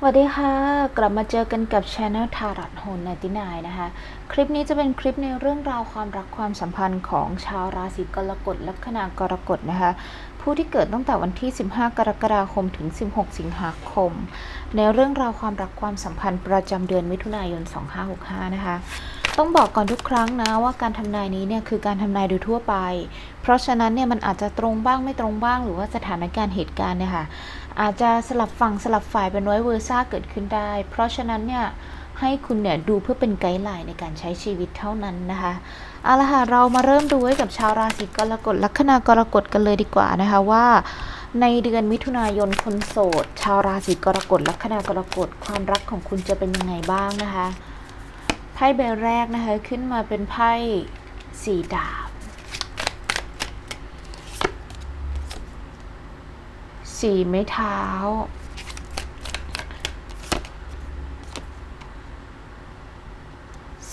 สวัสดีค่ะ กลับมาเจอกันกับช anel ทารัตโฮนนตินายนะคะ คลิปนี้จะเป็นคลิปในเรื่องราวความรักความสัมพันธ์ของชาวราศีกรกฎลัคนากรกฎนะคะ ผู้ที่เกิดตั้งแต่วันที่ 15 กรกฎาคมถึง 16 สิงหาคม ในเรื่องราวความรักความสัมพันธ์ประจำเดือนมิถุนายน 2565 นะคะ ต้องบอกก่อนทุกครั้งนะว่าการทำนายนี้เนี่ยคือการทำนายโดยทั่วไป เพราะฉะนั้นเนี่ยมันอาจจะตรงบ้างไม่ตรงบ้าง หรือว่าสถานการณ์เหตุการณ์เนี่ยค่ะอาจจะสลับฝั่งสลับฝ่ายเป็นไว้เวอร์ซ่าเกิดขึ้นได้ เพราะฉะนั้นเนี่ยให้คุณเนี่ยดูเพื่อเป็นไกด์ไลน์ในการใช้ชีวิตเท่านั้นนะคะเอาละค่ะเรามาเริ่มดูให้กับชาวราศีกรกฎลัคนากรกฎกันเลยดีกว่านะคะว่า ในเดือนมิถุนายนคนโสด ชาวราศีกรกฎลัคนากรกฎความรักของคุณจะเป็นยังไงบ้างนะคะ ไพ่ใบแรกนะคะขึ้นมาเป็นไพ่สี่ดาบ สีไม้เท้า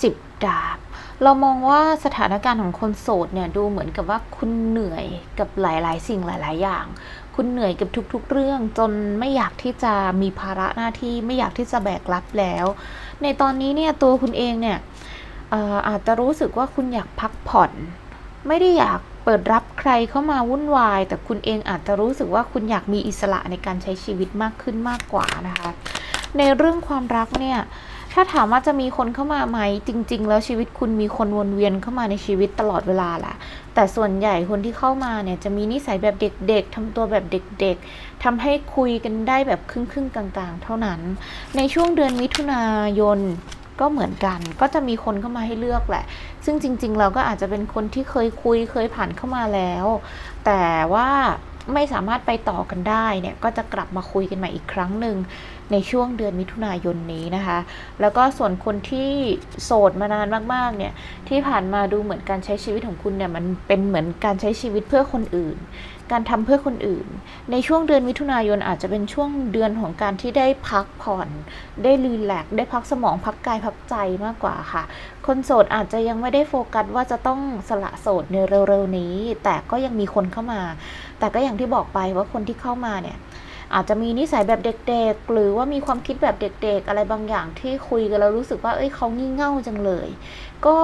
สิบดาบ เรามองว่าสถานการณ์ของคนโสดเนี่ยดูเหมือนกับว่าคุณเหนื่อยกับหลายๆ สิ่งหลาย ๆ อย่างคุณเหนื่อยกับทุกๆ เรื่องจนไม่อยากที่จะมีภาระหน้าที่ไม่อยากที่จะแบกรับแล้ว ในตอนนี้เนี่ยตัวคุณเองเนี่ยอาจจะรู้สึกว่าคุณอยากพักผ่อน ไม่ได้อยากเปิดรับใครเข้ามาวุ่นวาย แต่คุณเองอาจจะรู้สึกว่าคุณอยากมีอิสระในการใช้ชีวิตมากขึ้นมากกว่านะคะ ในเรื่องความรักเนี่ย ถ้าถามว่าจะมีคนเข้ามาไหมจริง ๆ แล้วชีวิตคุณมีคนวนเวียนเข้ามาในชีวิตตลอดเวลาแหละแต่ส่วนใหญ่คนที่เข้ามาเนี่ยจะมีนิสัยแบบเด็ก ๆทำตัวแบบเด็ก ๆทำให้คุยกันได้แบบครึ่งๆกลาง ๆ เท่านั้น ในช่วงเดือนมิถุนายนก็เหมือนกันก็จะมีคนเข้ามาให้เลือกแหละ ซึ่งจริง ๆ เราก็อาจจะเป็นคนที่เคยคุยเคยผ่านเข้ามาแล้ว แต่ว่า ไม่สามารถไปต่อกันได้เนี่ยก็จะกลับมาคุยกันใหม่อีกครั้งหนึ่งในช่วงเดือนมิถุนายนนี้นะคะ แล้วก็ส่วนคนที่โสดมานานมากๆเนี่ยที่ผ่านมาดูเหมือนการใช้ชีวิตของคุณเนี่ยมันเป็นเหมือนการใช้ชีวิตเพื่อคนอื่น การทำเพื่อคนอื่น ในช่วงเดือนมิถุนายนอาจจะเป็นช่วงเดือนของการที่ได้พักผ่อน ได้รีแลกได้พักสมองพักกายพักใจมากกว่าค่ะ คนโสดอาจจะยังไม่ได้โฟกัสว่าจะต้องสละโสดในเร็วๆนี้ แต่ก็ยังมีคนเข้ามา แต่ก็อย่างที่บอกไปว่าคนที่เข้ามาเนี่ยอาจจะมีนิสัยแบบเด็กๆ หรือว่ามีความคิดแบบเด็กๆ อะไรบางอย่างที่คุยกันแล้วรู้สึกว่า เอ้ยเขางี่เง่าจังเลย ก็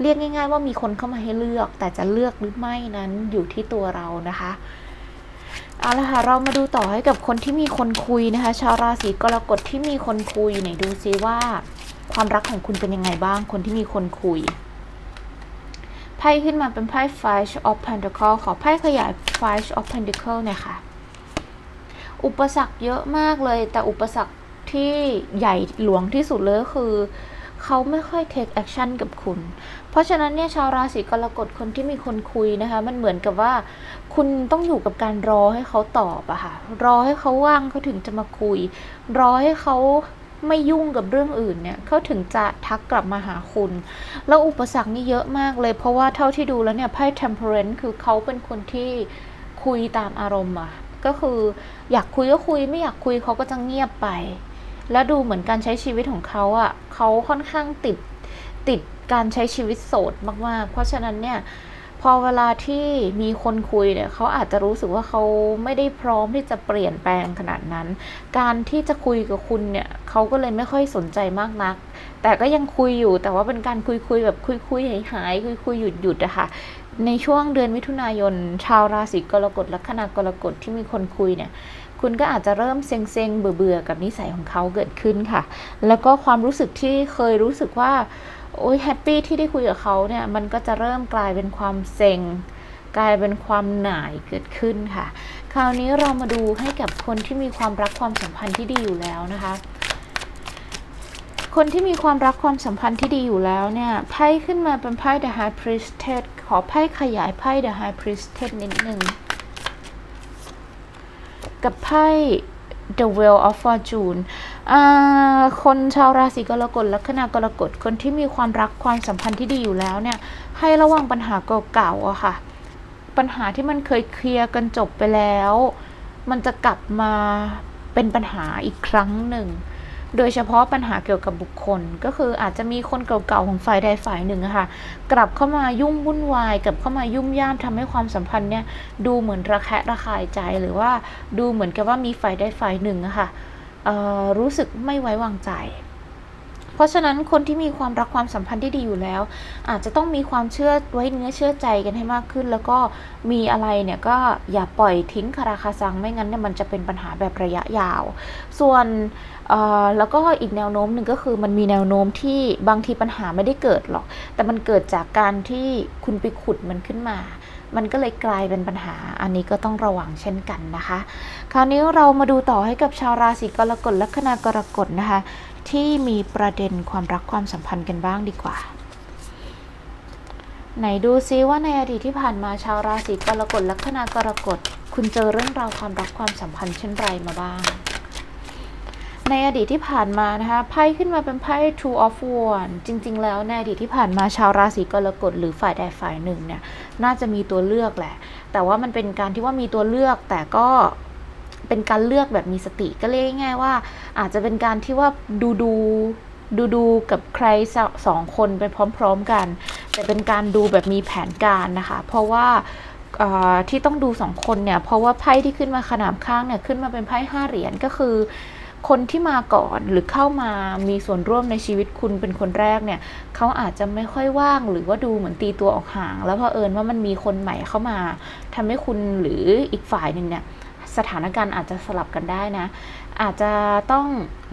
เรียกง่าย ๆ ว่ามีคนเข้ามาให้เลือก แต่จะเลือกหรือไม่นั้นอยู่ที่ตัวเรานะคะเอาละค่ะเรามาดูต่อให้กับคนที่มีคนคุยนะคะ ชาวราศีกรกฎที่มีคนคุยไหนดูซิว่า ความรักของคุณเป็นยังไงบ้าง คนที่มีคนคุยไพ่ขึ้นมาเป็นไพ่ Five of Pentacle ขอไพ่ขยาย Five of Pentacle หน่ยค่ะ อุปสรรคเยอะมากเลย แต่อุปสรรคที่ใหญ่หลวงที่สุดเลยก็คือ เขาไม่ค่อย take action กับคุณ ราะฉะนั้นเนี่ยชาวราศีกรกฎคนที่มีคนคุยนะคะ มันเหมือนกับว่า คุณต้องอยู่กับการรอให้เขาตอบอะค่ะ รอให้เขาว่างเขาถึงจะมาคุย รอให้เขาไม่ยุ่งกับเรื่องอื่นเนี่ยเขาถึงจะทักกลับมาหาคุณ แล้วอุปสรรคนี่เยอะมากเลย เพราะว่าเท่าที่ดูแล้วเนี่ยไพ่ temperance คือเขาเป็นคนที่คุยตามอารมณ์อะก็คืออยากคุยก็คุยไม่อยากคุยเขาก็จะเงียบไป แล้วดูเหมือนการใช้ชีวิตของเขาอะเขาค่อนข้างติด ติดการใช้ชีวิตโสดมาก ๆ เพราะฉะนั้นเนี่ยพอเวลาที่มีคนคุยเนี่ยเขาอาจจะรู้สึกว่าเขาไม่ได้พร้อมที่จะเปลี่ยนแปลงขนาดนั้น การที่จะคุยกับคุณเนี่ยเขาก็เลยไม่ค่อยสนใจมากนัก แต่ก็ยังคุยอยู่แต่ว่าเป็นการคุยคุยแบบคุยคุยหายหายคุยคุยหยุดหยุดอะค่ะในช่วงเดือนมิถุนายน ชาวราศีกรกฎลัคนากรกฎที่มีคนคุยเนี่ยคุณก็อาจจะเริ่มเซ็งเซ็งๆเบื่อเบื่อๆกับนิสัยของเขาเกิดขึ้นค่ะ แล้วก็ความรู้สึกที่เคยรู้สึกว่า โอ้ยแฮปปี้ที่ได้คุยกับเขาเนี่ยมันก็จะเริ่มกลายเป็นความเซ็งกลายเป็นความหน่ายเกิดขึ้นค่ะ คราวนี้เรามาดูให้กับคนที่มีความรักความสัมพันธ์ที่ดีอยู่แล้วนะคะ คนที่มีความรักความสัมพันธ์ที่ดีอยู่แล้วเนี่ยไพ่ขึ้นมาเป็นไพ่ The High Priestess ขอไพ่ขยายไพ่ The High Priestess นิดนึงกับไพ่ The Wheel of Fortune คนชาวราศีกรกฎลัคนากรกฎคนที่มีความรักความสัมพันธ์ที่ดีอยู่แล้วเนี่ย ให้ระวังปัญหาเก่าๆอะค่ะ ปัญหาที่มันเคยเคลียร์กันจบไปแล้ว มันจะกลับมาเป็นปัญหาอีกครั้งหนึ่ง โดยเฉพาะปัญหาเกี่ยวกับบุคคล ก็คืออาจจะมีคนเก่าๆของฝ่ายใดฝ่ายหนึ่งค่ะกลับเข้ามายุ่งวุ่นวายกลับเข้ามายุ่มย่ามทำให้ความสัมพันธ์เนี่ยดูเหมือนระแคะระคายใจหรือว่าดูเหมือนกับว่ามีฝ่ายใดฝ่ายหนึ่งค่ะรู้สึกไม่ไว้วางใจ เพราะฉะนั้นคนที่มีความรักความสัมพันธ์ที่ดีอยู่แล้ว อาจจะต้องมีความเชื่อไว้เนื้อเชื่อใจกันให้มากขึ้น แล้วก็มีอะไรเนี่ยก็อย่าปล่อยทิ้งคาราคาซังไม่งั้นเนี่ยมันจะเป็นปัญหาแบบระยะยาว ส่วนแล้วก็อีกแนวโน้มหนึ่งก็คือมันมีแนวโน้มที่บางทีปัญหาไม่ได้เกิดหรอก แต่มันเกิดจากการที่คุณไปขุดมันขึ้นมา มันก็เลยกลายเป็นปัญหา อันนี้ก็ต้องระวังเช่นกันนะคะ คราวนี้เรามาดูต่อให้กับชาวราศีกรกฎและคณากรกฎนะคะ ที่มีประเด็นความรักความสัมพันธ์กันบ้างดีกว่า ไหนดูซิว่าในอดีตที่ผ่านมาชาวราศีกรกฎและคณากรกฎ คุณเจอเรื่องราวความรักความสัมพันธ์เช่นไรมาบ้าง ในอดีตที่ผ่านมานะคะไพ่ขึ้นมาเป็นไพ่ Two of Wands จริง ๆ แล้วในอดีตที่ผ่านมาชาวราศีกรกฎหรือฝ่ายใดฝ่ายหนึ่งเนี่ยน่าจะมีตัวเลือกแหละ แต่ว่ามันเป็นการที่ว่ามีตัวเลือกแต่ก็ เป็นการเลือกแบบมีสติก็เรียกง่ายๆว่า อาจจะเป็นการที่ว่าดูดูดูดูกับใครสองคนไปพร้อมๆกัน แต่เป็นการดูแบบมีแผนการนะคะ เพราะว่าที่ต้องดูสองคนเนี่ย เพราะว่าไพ่ที่ขึ้นมาขนาบข้างเนี่ยขึ้นมาเป็นไพ่ห้าเหรียญก็คือ คนที่มาก่อนหรือเข้ามามีส่วนร่วมในชีวิตคุณเป็นคนแรกเนี่ยเขาอาจจะไม่ค่อยว่างหรือว่าดูเหมือนตีตัวออกห่าง แล้วพอเอิญว่ามันมีคนใหม่เข้ามาทำให้คุณหรืออีกฝ่ายหนึ่งเนี่ย สถานการณ์อาจจะสลับกันได้นะ อาจจะต้อง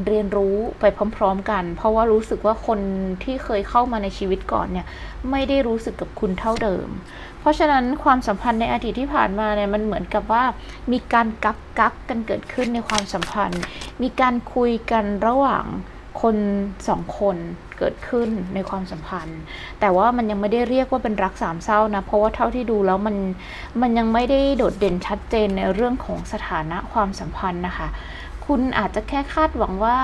เรียนรู้ไปพร้อม ๆ กัน เพราะว่ารู้สึกว่าคนที่เคยเข้ามาในชีวิตก่อนเนี่ยไม่ได้รู้สึกกับคุณเท่าเดิม เพราะฉะนั้นความสัมพันธ์ในอดีตที่ผ่านมาเนี่ยมันเหมือนกับว่ามีการกักกักกันเกิดขึ้นในความสัมพันธ์ มีการคุยกันระหว่างคนสองคน เกิดขึ้นในความสัมพันธ์ แต่ว่ามันยังไม่ได้เรียกว่าเป็นรักสามเศร้านะ เพราะว่าเท่าที่ดูแล้วมันมันยังไม่ได้โดดเด่นชัดเจนในเรื่องของสถานะความสัมพันธ์นะคะ คุณอาจจะแค่คาดหวังว่า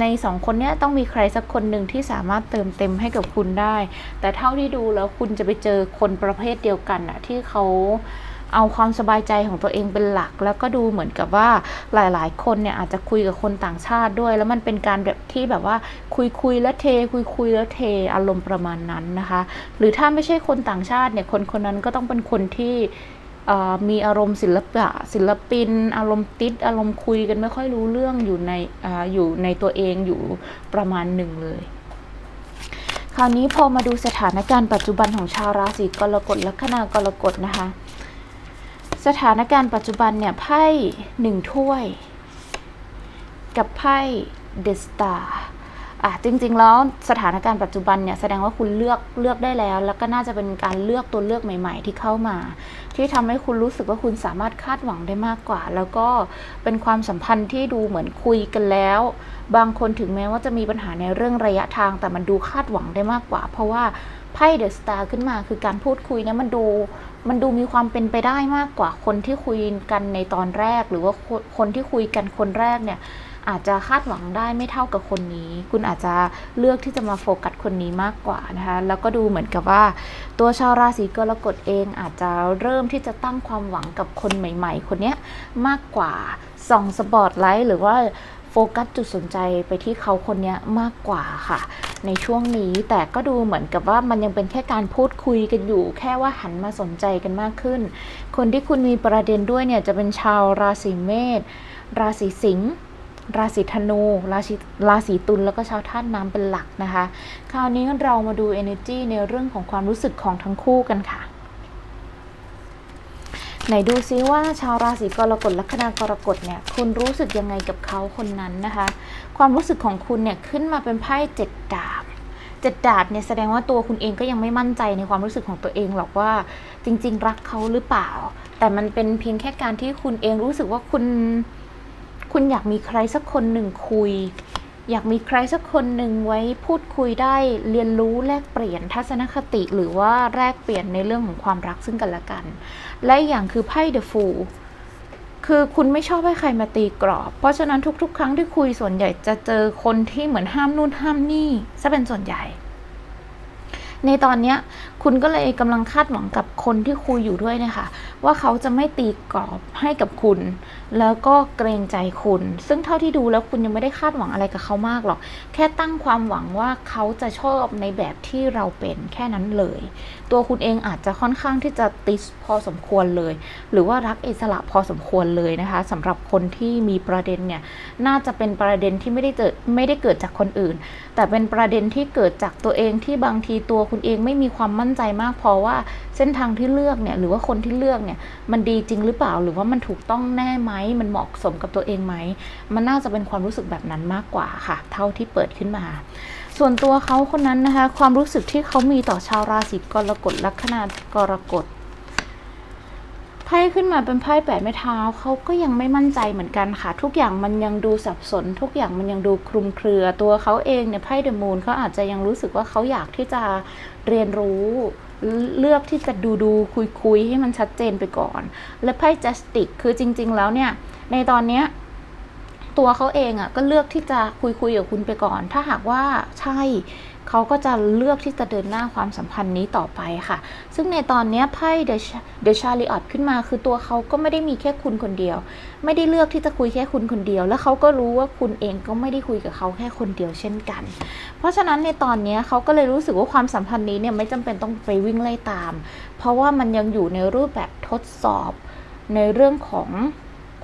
ในสองคนนี้ต้องมีใครสักคนหนึ่งที่สามารถเติมเต็มให้กับคุณได้ แต่เท่าที่ดูแล้วคุณจะไปเจอคนประเภทเดียวกันอะที่เขา เอาความสบายใจของตัวเองเป็นหลัก แล้วก็ดูเหมือนกับว่าหลาย ๆ คนเนี่ยอาจจะคุยกับคนต่างชาติด้วย แล้วมันเป็นการแบบที่แบบว่าคุยคุยแล้วเท คุยคุยแล้วเทอารมณ์ประมาณนั้นนะคะ หรือถ้าไม่ใช่คนต่างชาติเนี่ยคนคนนั้นก็ต้องเป็นคนที่มีอารมณ์ศิลปะศิลปิน อารมณ์ติดอารมณ์คุยกันไม่ค่อยรู้เรื่องอยู่ในออยู่ในตัวเองอยู่ประมาณหนึ่งเลยคราวนี้พอมาดูสถานการณ์ปัจจุบันของชาวราศีกรกฎและคณากรกฎนะคะ สถานการณ์ปัจจุบันเนี่ยไพ่หนึ่งถ้วย กับไพ่เดสตาอะจริง ๆ แล้วสถานการณ์ปัจจุบันเนี่ยแสดงว่าคุณเลือกเลือกได้แล้ว แล้วก็น่าจะเป็นการเลือกตัวเลือกใหม่ ๆ ที่เข้ามา ที่ทำให้คุณรู้สึกว่าคุณสามารถคาดหวังได้มากกว่า แล้วก็เป็นความสัมพันธ์ที่ดูเหมือนคุยกันแล้ว บางคนถึงแม้ว่าจะมีปัญหาในเรื่องระยะทาง แต่มันดูคาดหวังได้มากกว่า เพราะว่าไพ่เดอะสตาร์ขึ้นมาคือการพูดคุยเนี่ยมันดู มันดูมีความเป็นไปได้มากกว่าคนที่คุยกันในตอนแรก หรือว่าคนที่คุยกันคนแรกเนี่ย อาจจะคาดหวังได้ไม่เท่ากับคนนี้ คุณอาจจะเลือกที่จะมาโฟกัสคนนี้มากกว่านะคะแล้วก็ดูเหมือนกับว่า ตัวชาวราศีกรกฎเองอาจจะเริ่มที่จะตั้งความหวังกับคนใหม่ ๆ คนเนี้ยมากกว่าส่องสปอตไลท์หรือว่า โฟกัสจุดสนใจไปที่เขาคนนี้มากกว่าค่ะ ในช่วงนี้แต่ก็ดูเหมือนกับว่ามันยังเป็นแค่การพูดคุยกันอยู่ แค่ว่าหันมาสนใจกันมากขึ้น คนที่คุณมีประเด็นด้วยเนี่ยจะเป็นชาวราศีเมษราศีสิงห์ราศีธนู ราศีราศีตุลแล้วก็ชาวธาตุน้ำเป็นหลักนะคะ คราวนี้เรามาดู energy ในเรื่องของความรู้สึกของทั้งคู่กันค่ะ ไหนดูซิว่าชาวราศีกรกฎละคณากรกฎเนี่ยคุณรู้สึกยังไงกับเขาคนนั้นนะคะ ความรู้สึกของคุณเนี่ยขึ้นมาเป็นไพ่เจ็ดดาบเจ็ดดาบเนี่ยแสดงว่าตัวคุณเองก็ยังไม่มั่นใจในความรู้สึกของตัวเองหรอกว่าจริง ๆ รักเขาหรือเปล่า แต่มันเป็นเพียงแค่การที่คุณเองรู้สึกว่าคุณคุณอยากมีใครสักคนหนึ่งคุย อยากมีใครสักคนหนึ่งไว้พูดคุยได้เรียนรู้แลกเปลี่ยนทัศนคติหรือว่าแลกเปลี่ยนในเรื่องของความรักซึ่งกันและกัน และอีกอย่างคือไพ่เดอะฟูคือคุณไม่ชอบให้ใครมาตีกรอบ เพราะฉะนั้นทุกๆ ครั้งที่คุยส่วนใหญ่จะเจอคนที่เหมือนห้ามนู่นห้ามนี่ซะเป็นส่วนใหญ่ ในตอนเนี้ยคุณก็เลยกำลังคาดหวังกับคนที่คุยอยู่ด้วยนะคะ ว่าเขาจะไม่ตีกรอบให้กับคุณ แล้วก็เกรงใจคุณ ซึ่งเท่าที่ดูแล้วคุณยังไม่ได้คาดหวังอะไรกับเขามากหรอก แค่ตั้งความหวังว่าเขาจะชอบในแบบที่เราเป็นแค่นั้นเลย ตัวคุณเองอาจจะค่อนข้างที่จะติสพอสมควรเลย หรือว่ารักอิสระพอสมควรเลยนะคะสำหรับคนที่มีประเด็นเนี่ยน่าจะเป็นประเด็นที่ไม่ได้เกิดไม่ได้เกิดจากคนอื่น แต่เป็นประเด็นที่เกิดจากตัวเองที่บางทีตัวคุณุณเองไม่มีความมั่นใจมากพอว่าเส้นทางที่เลือกเนี่ยหรือว่าคนที่เลือกเนี่ยมันดีจริงหรือเปล่า หรือว่ามันถูกต้องแน่ไหมมันเหมาะสมกับตัวเองไหมมันน่าจะเป็นความรู้สึกแบบนั้นมากกว่าค่ะ เท่าที่เปิดขึ้นมา ส่วนตัวเขาคนนั้นนะคะ ความรู้สึกที่เขามีต่อชาวราศีกรกฎลัคนากรกฎ พ่ขึ้นมาเป็นไพ่แปดไม้เท้าเขาก็ยังไม่มั่นใจเหมือนกันค่ะ ทุกอย่างมันยังดูสับสน ทุกอย่างมันยังดูคลุมเครือตัวเขาเองเนี่ยไพ่เดอะมูนเขาอาจจะยังรู้สึกว่าเขาอยากที่จะเรียนรู้ เลือกที่จะดูดูคุยคุยให้มันชัดเจนไปก่อน และไพ่จัสติกคือจริง ๆ แล้วเนี่ย ในตอนเนี้ยตัวเขาเองอะ่ะก็เลือกที่จะคุยคุยกับคุณไปก่อน ถ้าหากว่าใช่ เขาก็จะเลือกที่จะเดินหน้าความสัมพันธ์นี้ต่อไปค่ะ ซึ่งในตอนนี้ไพ่เดอะชาริออตขึ้นมา คือตัวเขาก็ไม่ได้มีแค่คุณคนเดียว ไม่ได้เลือกที่จะคุยแค่คุณคนเดียว แล้วเขาก็รู้ว่าคุณเองก็ไม่ได้คุยกับเขาแค่คนเดียวเช่นกัน เพราะฉะนั้นในตอนนี้เขาก็เลยรู้สึกว่าความสัมพันธ์นี้เนี่ยไม่จำเป็นต้องไปวิ่งไล่ตาม เพราะว่ามันยังอยู่ในรูปแบบทดสอบในเรื่องของ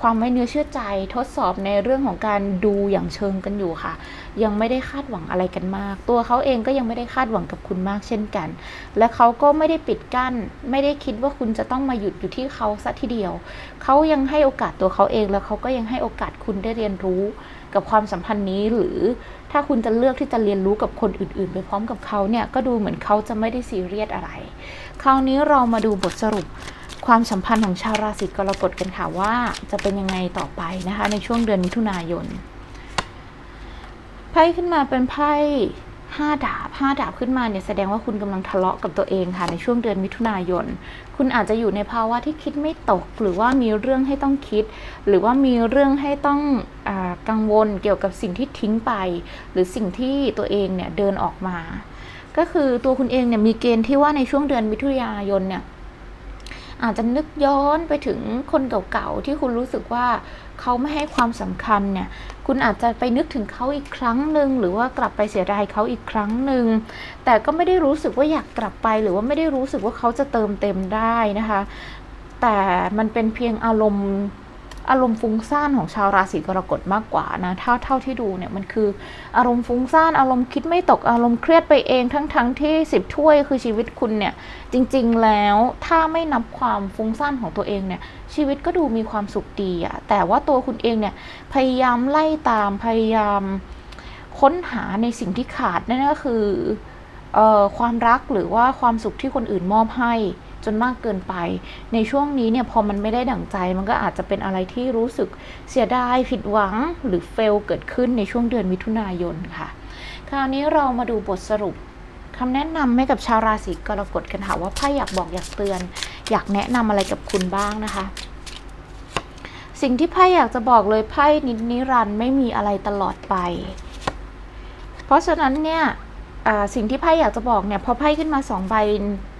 ความไม่เนื้อเชื่อใจทดสอบในเรื่องของการดูอย่างเชิงกันอยู่ค่ะ ยังไม่ได้คาดหวังอะไรกันมาก ตัวเขาเองก็ยังไม่ได้คาดหวังกับคุณมากเช่นกัน และเขาก็ไม่ได้ปิดกั้น ไม่ได้คิดว่าคุณจะต้องมาหยุดอยู่ที่เขาสัทีเดียว เขายังให้โอกาสตัวเขาเองแล้วเขาก็ยังให้โอกาสคุณได้เรียนรู้กับความสัมพันธ์นี้หรือถ้าคุณจะเลือกที่จะเรียนรู้กับคนอื่น ๆ ไปพร้อมกับเขาเนี่ยก็ดูเหมือนเขาจะไม่ได้ซีเรียสอะไร คราวนี้เรามาดูบทสรุป ความสัมพันธ์ของชาวราศีกรกฎกันค่ะว่าจะเป็นยังไงต่อไปนะคะ ในช่วงเดือนมิถุนายนไพ่ขึ้นมาเป็นไพ่ห้าดาบห้าดาบขึ้นมาเนี่ยแสดงว่าคุณกำลังทะเลาะกับตัวเองค่ะ ในช่วงเดือนมิถุนายน คุณอาจจะอยู่ในภาวะที่คิดไม่ตก หรือว่ามีเรื่องให้ต้องคิด หรือว่ามีเรื่องให้ต้องอกังวลเกี่ยวกับสิ่งที่ทิ้งไป หรือสิ่งที่ตัวเองเนี่ยเดินออกมา ก็คือตัวคุณเองเนี่ยมีเกณฑ์ที่ว่าในช่วงเดือนมิถุนายนเนี่ย อาจจะนึกย้อนไปถึงคนเก่าๆที่คุณรู้สึกว่าเขาไม่ให้ความสำคัญเนี่ย คุณอาจจะไปนึกถึงเขาอีกครั้งหนึ่งหรือว่ากลับไปเสียดายเขาอีกครั้งหนึ่งแต่ก็ไม่ได้รู้สึกว่าอยากกลับไป หรือว่าไม่ได้รู้สึกว่าเขาจะเติมเต็มได้นะคะ แต่มันเป็นเพียงอารมณ์ อารมณ์ฟุ้งซ่านของชาวราศีกรกฎมากกว่านะเท่าเท่าที่ดูเนี่ยมันคือ อารมณ์ฟุ้งซ่านอารมณ์คิดไม่ตกอารมณ์เครียดไปเองทั้งทั้งที่สิบถ้วยคือชีวิตคุณเนี่ยจริง ๆแล้วถ้าไม่นับความฟุ้งซ่านของตัวเองเนี่ยชีวิตก็ดูมีความสุขดีอะแต่ว่าตัวคุณเองเนี่ยพยายามไล่ตามพยายามค้นหาในสิ่งที่ขาดนั่นก็คืออความรักหรือว่าความสุขที่คนอื่นมอบให้ จนมากเกินไป ในช่วงนี้เนี่ยพอมันไม่ได้ดั่งใจ มันก็อาจจะเป็นอะไรที่รู้สึกเสียดายผิดหวังหรือเฟลเกิดขึ้นในช่วงเดือนมิถุนายนค่ะ คราวนี้เรามาดูบทสรุปคำแนะนำให้กับชาวราศีกรกฎกันค่ะว่าไพ่อยากบอกอยากเตือน อยากแนะนำอะไรกับคุณบ้างนะคะสิ่งที่ไพ่อยากจะบอกเลยไพ่นิดนิรันไม่มีอะไรตลอดไป เพราะฉะนั้นเนี่ย สิ่งที่ไพ่อยากจะบอกเนี่ยพอไพ่ขึ้นมาสองใบ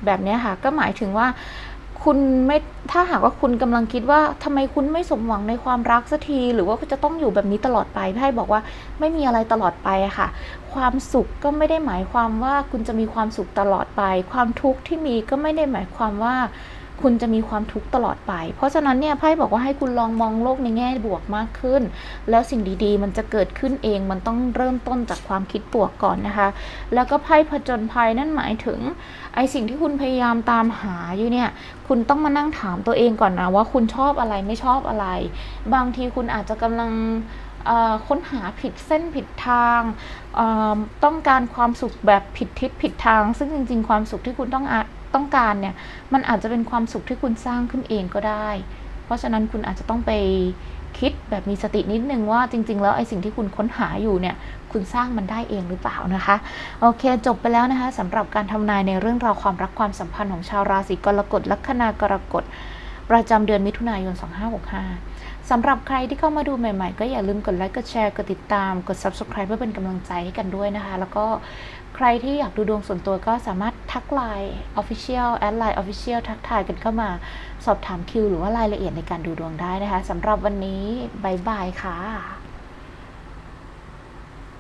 แบบนี้ค่ะ ก็หมายถึงว่าคุณไม่ถ้าหากว่าคุณกำลังคิดว่าทำไมคุณไม่สมหวังในความรักสักที หรือว่าคุณจะต้องอยู่แบบนี้ตลอดไปไพ่บอกว่าไม่มีอะไรตลอดไปค่ะ ความสุขก็ไม่ได้หมายความว่าคุณจะมีความสุขตลอดไป ความทุกข์ที่มีก็ไม่ได้หมายความว่า คุณจะมีความทุกข์ตลอดไป เพราะฉะนั้นเนี่ยไพ่บอกว่าให้คุณลองมองโลกในแง่บวกมากขึ้น แล้วสิ่งดีๆ มันจะเกิดขึ้นเองมันต้องเริ่มต้นจากความคิดบวกก่อนนะคะ แล้วก็ไพ่ผจญภัยนั่นหมายถึงไอสิ่งที่คุณพยายามตามหาอยู่เนี่ยคุณต้องมานั่งถามตัวเองก่อนนะว่าคุณชอบอะไรไม่ชอบอะไร บางทีคุณอาจจะกำลังค้นหาผิดเส้นผิดทาง ต้องการความสุขแบบผิดทิศผิดทาง ซึ่งจริง ๆ ความสุขที่คุณต้อง ต้องการเนี่ย มันอาจจะเป็นความสุขที่คุณสร้างขึ้นเองก็ได้ เพราะฉะนั้นคุณอาจจะต้องไปคิดแบบมีสตินิดนึงว่าจริง ๆ แล้วไอ้สิ่งที่คุณค้นหาอยู่เนี่ย คุณสร้างมันได้เองหรือเปล่านะคะ โอเค จบไปแล้วนะคะสำหรับการทำนายในเรื่องราวความรักความสัมพันธ์ของชาวราศีกรกฎลัคนากรกฎประจำเดือนมิถุนายน 2565 สำหรับใครที่เข้ามาดูใหม่ ๆ ก็อย่าลืมกดไลค์ กดแชร์ กดติดตาม กด subscribe เพื่อเป็นกำลังใจให้กันด้วยนะคะ แล้วก็ใครที่อยากดูดวงส่วนตัวก็สามารถทักไลน์ official แอดไลน์ official ทักทายกันเข้ามาสอบถามคิวหรือว่ารายละเอียดในการดูดวงได้นะคะสำหรับวันนี้บายบายค่ะ